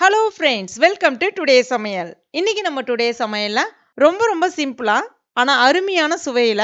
Hello friends welcome to today சமையல் இன்றைக்கி நம்ம டுடே சமையலில் ரொம்ப ரொம்ப சிம்பிளாக ஆனால் அருமையான சுவையில்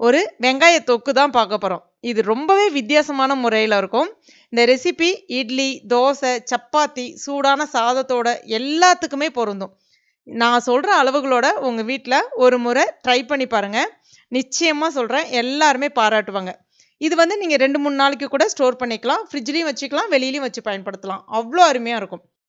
ஒரு வெங்காய தொக்கு தான் பார்க்க போகிறோம் இது ரொம்பவே வித்தியாசமான முறையில் இருக்கும். இந்த ரெசிபி இட்லி தோசை சப்பாத்தி சூடான சாதத்தோட எல்லாத்துக்குமே பொருந்தும். நான் சொல்கிற அளவுகளோட உங்கள் வீட்டில் ஒரு முறை ட்ரை பண்ணி பாருங்கள் நிச்சயமாக சொல்கிறேன் எல்லாருமே பாராட்டுவாங்க. இது வந்து நீங்கள் ரெண்டு மூணு நாளைக்கு கூட ஸ்டோர் பண்ணிக்கலாம். ஃப்ரிட்ஜ்லேயும் வச்சுக்கலாம் வெளியிலையும் வச்சு பயன்படுத்தலாம். அவ்வளோ அருமையாக இருக்கும்.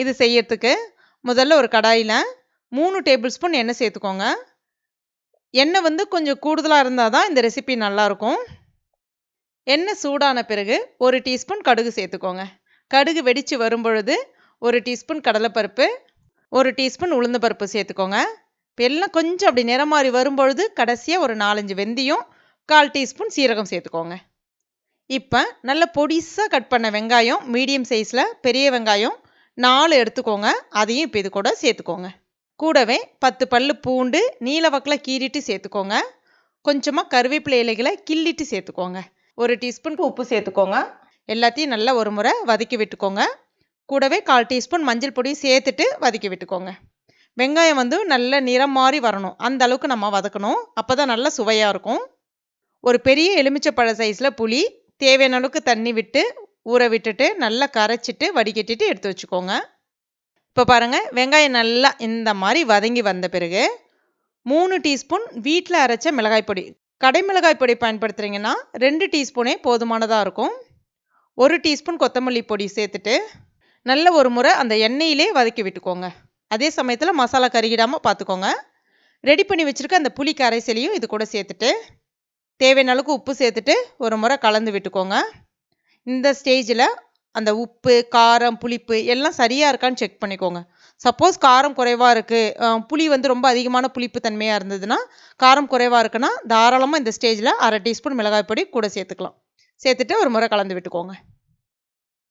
இது செய்யறதுக்கு முதல்ல ஒரு கடாயில் மூணு டேபிள் ஸ்பூன் எண்ணெய் சேர்த்துக்கோங்க. எண்ணெய் வந்து கொஞ்சம் கூடுதலாக இருந்தால் தான் இந்த ரெசிபி நல்லாயிருக்கும் எண்ணெய் சூடான பிறகு ஒரு டீஸ்பூன் கடுகு சேர்த்துக்கோங்க. கடுகு வெடித்து வரும்பொழுது ஒரு டீஸ்பூன் கடலைப்பருப்பு ஒரு டீஸ்பூன் உளுந்து பருப்பு சேர்த்துக்கோங்க. இப்போ எல்லாம் கொஞ்சம் அப்படி நிறம் மாறி வரும்பொழுது கடைசியாக ஒரு நாலஞ்சு வெந்தயம் கால் டீஸ்பூன் சீரகம் சேர்த்துக்கோங்க. இப்போ நல்ல பொடிசாக கட் பண்ண வெங்காயம் மீடியம் சைஸில் பெரிய வெங்காயம் நாலு எடுத்துக்கோங்க அதையும் இப்போ இது கூட சேர்த்துக்கோங்க. கூடவே பத்து பல் பூண்டு நீலவக்கில் கீறிட்டு சேர்த்துக்கோங்க. கொஞ்சமாக கருவேப்பிலை இலைகளை கிள்ளிட்டு சேர்த்துக்கோங்க. ஒரு டீஸ்பூன் உப்பு சேர்த்துக்கோங்க. எல்லாத்தையும் நல்லா ஒரு முறை வதக்கி விட்டுக்கோங்க. கூடவே கால் டீஸ்பூன் மஞ்சள் பொடியும் சேர்த்துட்டு வதக்கி விட்டுக்கோங்க. வெங்காயம் வந்து நல்ல நிறம் மாறி வரணும். அந்த அளவுக்கு நம்ம வதக்கணும். அப்போ தான் நல்லா சுவையாக இருக்கும். ஒரு பெரிய எலுமிச்சை பழ சைஸில் புளி தேவையான அளவுக்கு தண்ணி விட்டு ஊற விட்டுட்டு நல்லா கரைச்சிட்டு வடிகட்டிட்டு எடுத்து வச்சுக்கோங்க. இப்போ பாருங்கள் வெங்காயம் நல்லா இந்த மாதிரி வதங்கி வந்த பிறகு மூணு டீஸ்பூன் வீட்டில் அரைச்ச மிளகாய் பொடி. கடை மிளகாய் பொடி பயன்படுத்துகிறீங்கன்னா ரெண்டு டீஸ்பூனே போதுமானதாக இருக்கும். ஒரு டீஸ்பூன் கொத்தமல்லி பொடி சேர்த்துட்டு நல்ல ஒரு முறை அந்த எண்ணெயிலே வதக்கி விட்டுக்கோங்க. அதே சமயத்தில் மசாலா கருகிடாமல் பார்த்துக்கோங்க ரெடி பண்ணி வச்சுருக்க அந்த புளி கரைசலையும் இது கூட சேர்த்துட்டு தேவையான அளவுக்கு உப்பு சேர்த்துட்டு ஒரு முறை கலந்து விட்டுக்கோங்க. இந்த ஸ்டேஜில் அந்த உப்பு காரம் புளிப்பு எல்லாம் சரியாக இருக்கான்னு செக் பண்ணிக்கோங்க. சப்போஸ் காரம் குறைவாக இருக்குது புளி வந்து ரொம்ப அதிகமான புளிப்பு தன்மையாக இருந்ததுன்னா காரம் குறைவாக இருக்குன்னா தாராளமாக இந்த ஸ்டேஜில் அரை டீஸ்பூன் மிளகாய் பொடி கூட சேர்த்துக்கலாம். சேர்த்துட்டு ஒரு முறை கலந்து விட்டுக்கோங்க.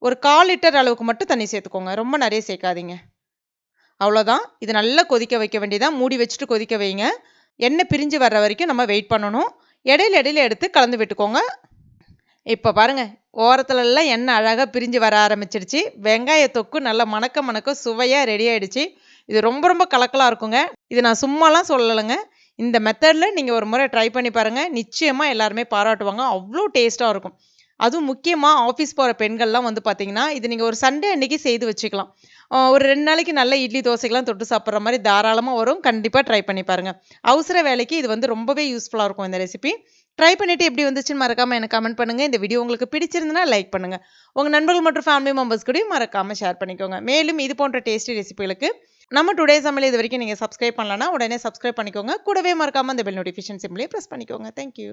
ஒரு கால் லிட்டர் அளவுக்கு மட்டும் தண்ணி சேர்த்துக்கோங்க. ரொம்ப நிறைய சேர்க்காதீங்க. அவ்வளோதான் இது நல்லா கொதிக்க வைக்க வேண்டியதான் மூடி வச்சுட்டு கொதிக்க வைங்க. எண்ணெய் பிரிஞ்சு வர்ற வரைக்கும் நம்ம வெயிட் பண்ணணும். இடையில இடையில எடுத்து கலந்து விட்டுக்கோங்க. இப்போ பாருங்கள் ஓரத்துலலாம் எண்ணெய் அழகாக பிரிஞ்சு வர ஆரம்பிச்சிருச்சு வெங்காய தொக்கு நல்லா மணக்க மணக்க சுவையாக ரெடி ஆகிடுச்சு இது ரொம்ப ரொம்ப கலக்கலாக இருக்குங்க. இது நான் சும்மாலாம் சொல்லலைங்க. இந்த மெத்தடில் நீங்கள் ஒரு முறை ட்ரை பண்ணி பாருங்கள் நிச்சயமாக எல்லாருமே பாராட்டுவாங்க. அவ்வளோ டேஸ்ட்டாக இருக்கும். அதுவும் முக்கியமாக ஆஃபீஸ் போகிற பெண்கள்லாம் வந்து பார்த்தீங்கன்னா இது நீங்கள் ஒரு சண்டே அன்றைக்கி செய்து வச்சுக்கலாம். ஒரு ரெண்டு நாளைக்கு நல்ல இட்லி தோசைக்கெலாம் தொட்டு சாப்பிட்ற மாதிரி தாராளமாக வரும். கண்டிப்பாக ட்ரை பண்ணி பாருங்கள் அவசர வேலைக்கு இது வந்து ரொம்பவே யூஸ்ஃபுல்லாக இருக்கும் இந்த ரெசிபி ட்ரை பண்ணிவிட்டு எப்படி வந்துச்சுன்னு மறக்காமல் எனக்கு கமெண்ட் பண்ணுங்கள் இந்த வீடியோ உங்களுக்கு பிடிச்சிருந்தனா லைக் பண்ணுங்கள் உங்கள் நண்பர்கள் மற்றும் ஃபேமிலி மெம்பர்ஸ் கூடயும் மறக்காமல் ஷேர் பண்ணிக்கோங்க. மேலும் இது போன்ற டேஸ்டி ரெசிபிகளுக்கு நம்ம டுடே சமையல் இது வரைக்கும் நீங்கள் சப்ஸ்கிரைப் பண்ணலன்னா உடனே சப்ஸ்கிரைப் பண்ணிக்கோங்க. கூடவே மறக்காமல் அந்த பெல் நோட்டிஃபிகேஷன் சிம்லேயே ப்ரெஸ் பண்ணிக்கோங்க. Thank you